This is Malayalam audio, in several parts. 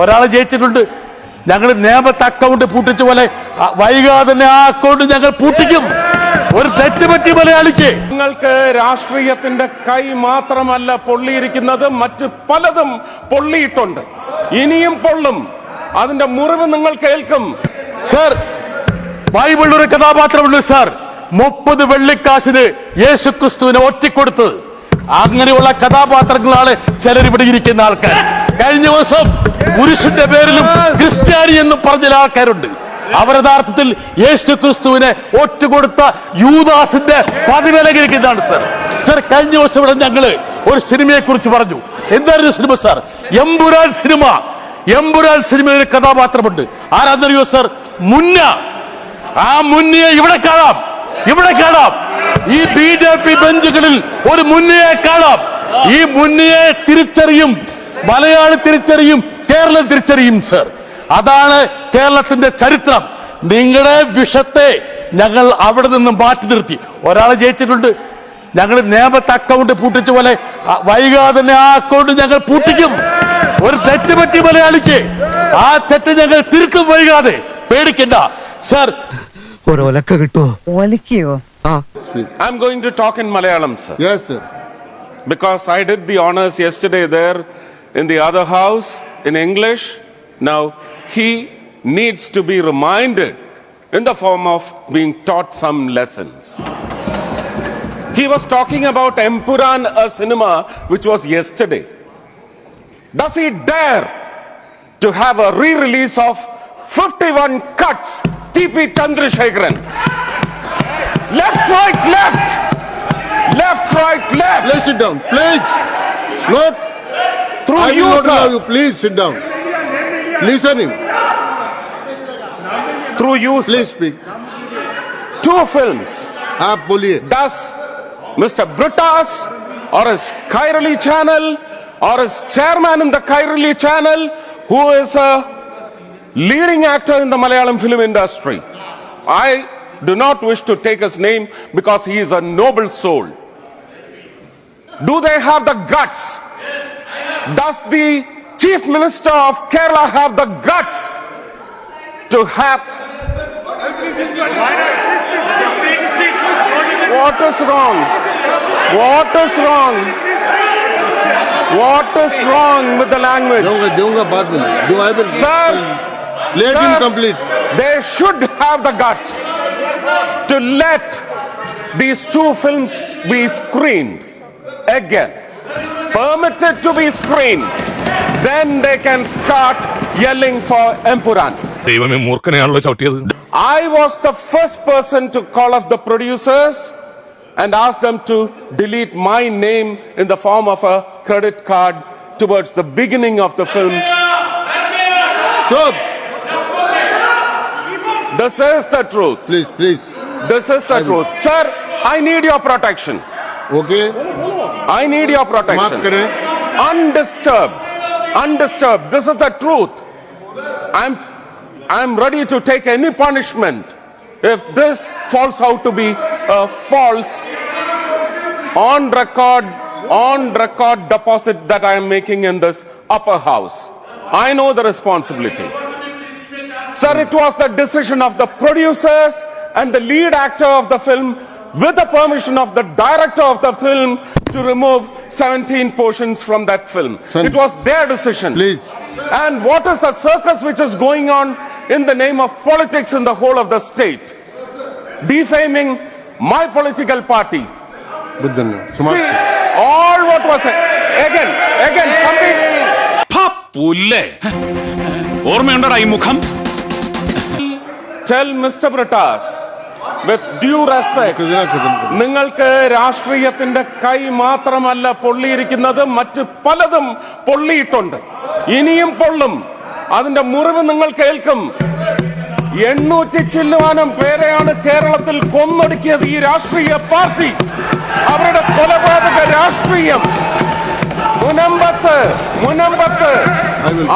ഒരാൾ ജയിച്ചിട്ടുണ്ട്. ഞങ്ങൾ നിയമത്തെ അക്കൗണ്ട് പൂട്ടിച്ച പോലെ വൈകാതെ തന്നെ ആ അക്കൗണ്ട് ഞങ്ങൾ പൂട്ടിക്കും. ഒരു തെറ്റ് പറ്റി മലയാളിക്ക്. നിങ്ങൾക്ക് രാഷ്ട്രീയത്തിന്റെ കൈ മാത്രമല്ല പൊള്ളിയിരിക്കുന്നത് മറ്റ് പലതും പൊള്ളിയിട്ടുണ്ട്. ഇനിയും പൊള്ളും. അതിന്റെ മുറിവ് നിങ്ങൾ കേൾക്കും. സർ ബൈബിളിൽ ഒരു കഥാപാത്രമുണ്ട് സാർ. മുപ്പത് വെള്ളിക്കാശിന് യേശു ക്രിസ്തുവിനെ ഒറ്റിക്കൊടുത്തത് അങ്ങനെയുള്ള കഥാപാത്രങ്ങളാണ് ചിലരിവിടെ ഇരിക്കുന്ന ആൾക്കാർ. കഴിഞ്ഞ ദിവസം പുരുഷന്റെ പേരിലും ക്രിസ്ത്യാനി എന്നും പറഞ്ഞ ആൾക്കാരുണ്ട്. അവർ യഥാർത്ഥത്തിൽ യേശു ക്രിസ്തുവിനെ ഒറ്റുകൊടുത്ത യൂദാസിന്റെ പതിവിലകരിക്കുന്നതാണ് സർ. സർ കഴിഞ്ഞ ദിവസം ഇവിടെ ഞങ്ങൾ ഒരു സിനിമയെ കുറിച്ച് പറഞ്ഞു. എന്തായിരുന്നു സിനിമ സാർ? എമ്പുരാൻ സിനിമ. എമ്പുരാൻ സിനിമയിൽ ഒരു കഥാപാത്രമുണ്ട്. ആരാന്നറിയോ സർ? മുന്ന. ആ മുന്നയെ ഇവിടെ കാണാം. ഇവിടെ കാണാം. ഈ ബി ജെ പി ബെഞ്ചുകളിൽ ഒരു മുന്നയെ കാണാം. ഈ മുന്നയെ തിരിച്ചറിയും മലയാളി തിരിച്ചറിയും കേരളം തിരിച്ചറിയും സർ അതാണ് കേരളത്തിന്റെ ചരിത്രം. നിങ്ങളുടെ വിഷത്തെ ഞങ്ങൾ അവിടെ നിന്നും മാറ്റി നിർത്തി. ഒരാൾ ജയിച്ചിട്ടുണ്ട്. ഞങ്ങൾ നേമത്ത് അക്കൗണ്ട് പൂട്ടിച്ച പോലെ വൈകാതെ തന്നെ ആ അക്കൗണ്ട് ഞങ്ങൾ പൂട്ടിക്കും. ഒരു തെറ്റ് പറ്റി മലയാളിക്ക്. ആ തെറ്റ് ഞങ്ങൾ തിരുത്തും വൈകാതെ. പേടിക്കണ്ട. സർ ഒരൊലക്ക കിട്ടുമോ ഒലക്കയോ? ആ. I'm going to talk in Malayalam sir yes sir because I did the honours yesterday there. In the other house in English. Now he needs to be reminded in the form of being taught some lessons. He was talking about Empuran, a cinema which was yesterday. Does he dare to have a re-release of 51 cuts TP Chandrasekharan? Left, right, left! Left, right, left! Please sit down. Please. Not Through I you, will not sir. allow you. Please sit down. Listening. Through you, sir. Please speak. Two films. आप बोलिए Does Mr. Britas or his Kairali channel or his chairman in the Kairali channel, who is a leading actor in the Malayalam film industry, I do not wish to take his name because he is a noble soul. Do they have the guts? does the chief minister of Kerala have the guts to have what is wrong? What is wrong? What is wrong with the language? Sir, let him complete. They should have the guts to let these two films be screened again Permitted to be screened. Then they can start yelling for Empuran. ദൈവമേ മൂർഖനെയാണല്ലോ ചവിട്ടിയത് I was the first person to call up the producers and ask them to delete my name in the form of a credit card towards the beginning of the film. stop This is the truth. please please This is the truth. Sir, I need your protection. okay I need your protection. Undisturbed. Undisturbed. This is the truth. I'm, I'm ready to take any punishment if this falls out to be a false on record, on record deposit that I am making in this upper house. I know the responsibility. Sir, it was the decision of the producers and the lead actor of the film with the permission of the director of the film to remove 17 portions from that film. It was their decision. Please. And what is the circus which is going on in the name of politics in the whole of the state? Defaming my political party. See, all what was said. Again, again, coming. me ഈ മുഖം Tell Mr. Britas with due respect നിങ്ങൾക്ക് രാഷ്ട്രീയത്തിന്റെ കൈ മാത്രമല്ല പൊള്ളിയിരിക്കുന്നത് മറ്റ് പലതും പൊള്ളിയിട്ടുണ്ട്. ഇനിയും പൊള്ളും. അതിന്റെ മുറിവ് നിങ്ങൾ കേൾക്കും. എണ്ണൂറ്റി ചില്ലുവാനും പേരെയാണ് കേരളത്തിൽ കൊന്നൊടുക്കിയത് ഈ രാഷ്ട്രീയ പാർട്ടി. അവരുടെ കൊലപാതക രാഷ്ട്രീയം. മുനമ്പത്ത് മുനമ്പത്ത്.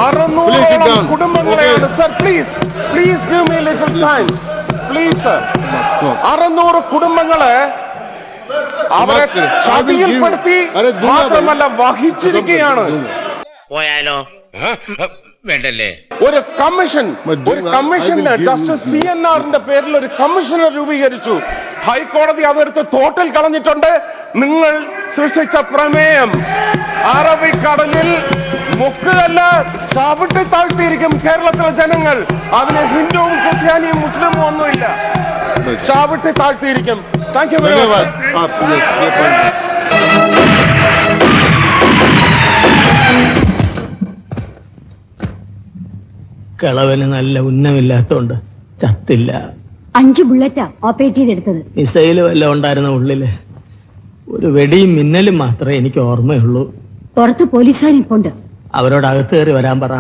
അറുന്നൂറോളം കുടുംബങ്ങളെയാണ്. Sir please please give me little time please sir അറുന്നൂറ് കുടുംബങ്ങളെ അവരെ ചതിയിൽപ്പെടുത്തി മാത്രമല്ല വഹിച്ചിരിക്കുകയാണ്. പോയാലോ? വേണ്ടല്ലേ? ഒരു കമ്മീഷൻ ഒരു കമ്മീഷൻ ജസ്റ്റിസ് സി എൻ ആറിന്റെ പേരിൽ ഒരു കമ്മീഷണർ രൂപീകരിച്ചു. ഹൈക്കോടതി അതെടുത്ത് തോട്ടിൽ കളഞ്ഞിട്ടുണ്ട്. നിങ്ങൾ സൃഷ്ടിച്ച പ്രമേയം അറബിക്കടലിൽ മുക്കുകല്ല ചവിട്ടി താഴ്ത്തിയിരിക്കും കേരളത്തിലെ ജനങ്ങൾ. അതിന് ഹിന്ദുവും ക്രിസ്ത്യാനിയും മുസ്ലിമും ഒന്നുമില്ല. ചാവിട്ടി താഴ്ത്തിയിരിക്കും. താങ്ക് യു വെരി കളവന് നല്ല ഉന്നമില്ലാത്തോണ്ട് ചത്തില്ല. അഞ്ച് ബുള്ളറ്റാ ഓപ്പറേറ്റ് ചെയ്തെടുത്തത്. മിസൈൽ വല്ല ഉണ്ടായിരുന്ന ഉള്ളിൽ ഒരു വെടിയും മിന്നലും മാത്രമേ എനിക്ക് ഓർമ്മയുള്ളൂ. പുറത്ത് പോലീസുകാരിപ്പുണ്ട്. അവരോട് അകത്ത് കയറി വരാൻ പറ.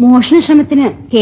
മോഷണ ശ്രമത്തിന്